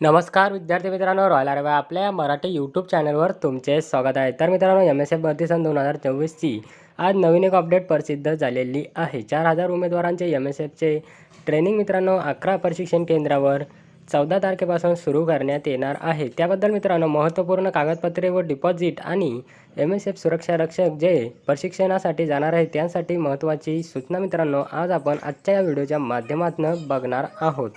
नमस्कार विद्यार्थी मित्रांनो रॉयल आरवा आपल्या मराठी यूट्यूब चॅनलवर तुमचे स्वागत आहे. तर मित्रांनो एम एस एफ भरती सन दोन हजार चोवीसची आज नवीन एक अपडेट प्रसिद्ध झालेली आहे. चार हजार उमेदवारांचे एम एस एफचे ट्रेनिंग मित्रांनो अकरा प्रशिक्षण केंद्रावर चौदा तारखेपासून सुरू करण्यात येणार आहे. त्याबद्दल मित्रांनो महत्त्वपूर्ण कागदपत्रे व डिपॉझिट आणि एम एस एफ सुरक्षा रक्षक जे प्रशिक्षणासाठी जाणार आहे त्यांसाठी महत्त्वाची सूचना मित्रांनो आज आपण आजच्या या व्हिडिओच्या माध्यमातून बघणार आहोत.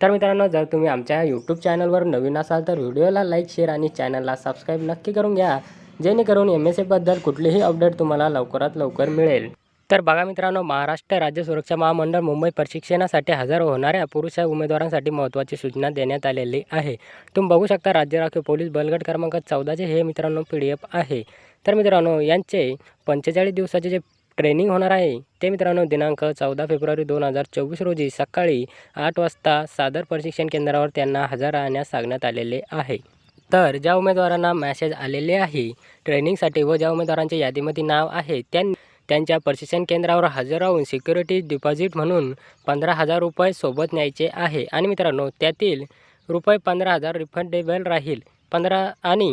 तर मित्रांनो जर तुम्ही आमच्या यूट्यूब चॅनलवर नवीन असाल तर व्हिडिओला लाईक शेअर आणि चॅनलला सबस्क्राईब नक्की करून घ्या. जेणेकरून एम एस एफबद्दल कुठलीही अपडेट तुम्हाला लवकरात लवकर मिळेल. तर बघा मित्रांनो महाराष्ट्र राज्य सुरक्षा महामंडळ मुंबई प्रशिक्षणासाठी हजर होणाऱ्या पुरुष उमेदवारांसाठी महत्त्वाची सूचना देण्यात आलेली आहे. तुम्ही बघू शकता राज्य राखीव पोलीस बलगट क्रमांक चौदाचे हे मित्रांनो पी डी एफ आहे. तर मित्रांनो यांचे पंचेचाळीस दिवसाचे जे ट्रेनिंग होणार आहे. ते मित्रांनो दिनांक चौदा फेब्रुवारी दोन हजार चोवीस रोजी सकाळी आठ वाजता सादर प्रशिक्षण केंद्रावर त्यांना हजर राहण्यास सांगण्यात आलेले आहे. तर ज्या उमेदवारांना मॅसेज आलेले आहे ट्रेनिंगसाठी व ज्या उमेदवारांच्या यादीमध्ये नाव आहे त्यां त्यांच्या प्रशिक्षण केंद्रावर हजर राहून सिक्युरिटी डिपॉझिट म्हणून पंधरा हजार रुपये सोबत न्यायचे आहे. आणि मित्रांनो त्यातील रुपये पंधरा हजार रिफंडेबल राहील. पंधरा आणि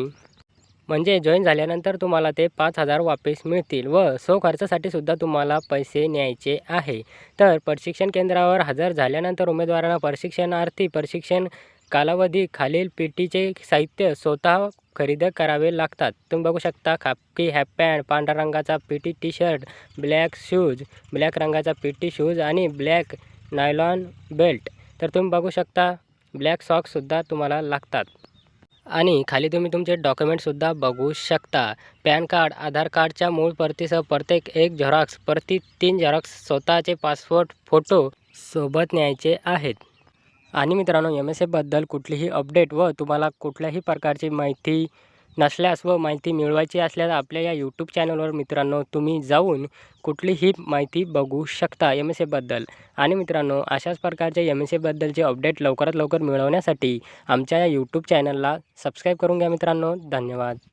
म्हणजे जॉईन झाल्यानंतर तुम्हाला ते पाच हजार वापस मिळतील व सो खर्चासाठी सुद्धा तुम्हाला पैसे न्यायचे आहे. तर प्रशिक्षण केंद्रावर हजर झाल्यानंतर उमेदवारांना प्रशिक्षणार्थी प्रशिक्षण कालावधी खालील पी टीचे साहित्य स्वतः खरेदी करावे लागतात. तुम्ही बघू शकता खापकी हॅप पॅन्ट पांढऱ्या रंगाचा P T T shirt black shoes black रंगाचा पी टी शूज आणि ब्लॅक नायलॉन बेल्ट. तर तुम्ही बघू शकता ब्लॅक सॉक्ससुद्धा तुम्हाला लागतात. आणि खाली तुम्ही तुमचे डॉक्युमेंटसुद्धा बघू शकता. पॅन कार्ड आधार कार्डच्या मूळ प्रतीसह प्रत्येक एक झेरॉक्स प्रति तीन झेरॉक्स स्वतःचे पासपोर्ट फोटो सोबत न्यायचे आहेत. आणि मित्रांनो एम एस एफबद्दल कुठलीही अपडेट व तुम्हाला कुठल्याही प्रकारची माहिती नसल्यास व माहिती मिळवायची असल्यास आपल्या या यूट्यूब चॅनलवर मित्रांनो तुम्ही जाऊन कुठलीही माहिती बघू शकता एम एस एबद्दल आणि मित्रांनो अशाच प्रकारच्या एम एस एबद्दलचे अपडेट लवकरात लवकर मिळवण्यासाठी आमच्या या यूट्यूब चॅनलला सबस्क्राईब करून घ्या मित्रांनो. धन्यवाद.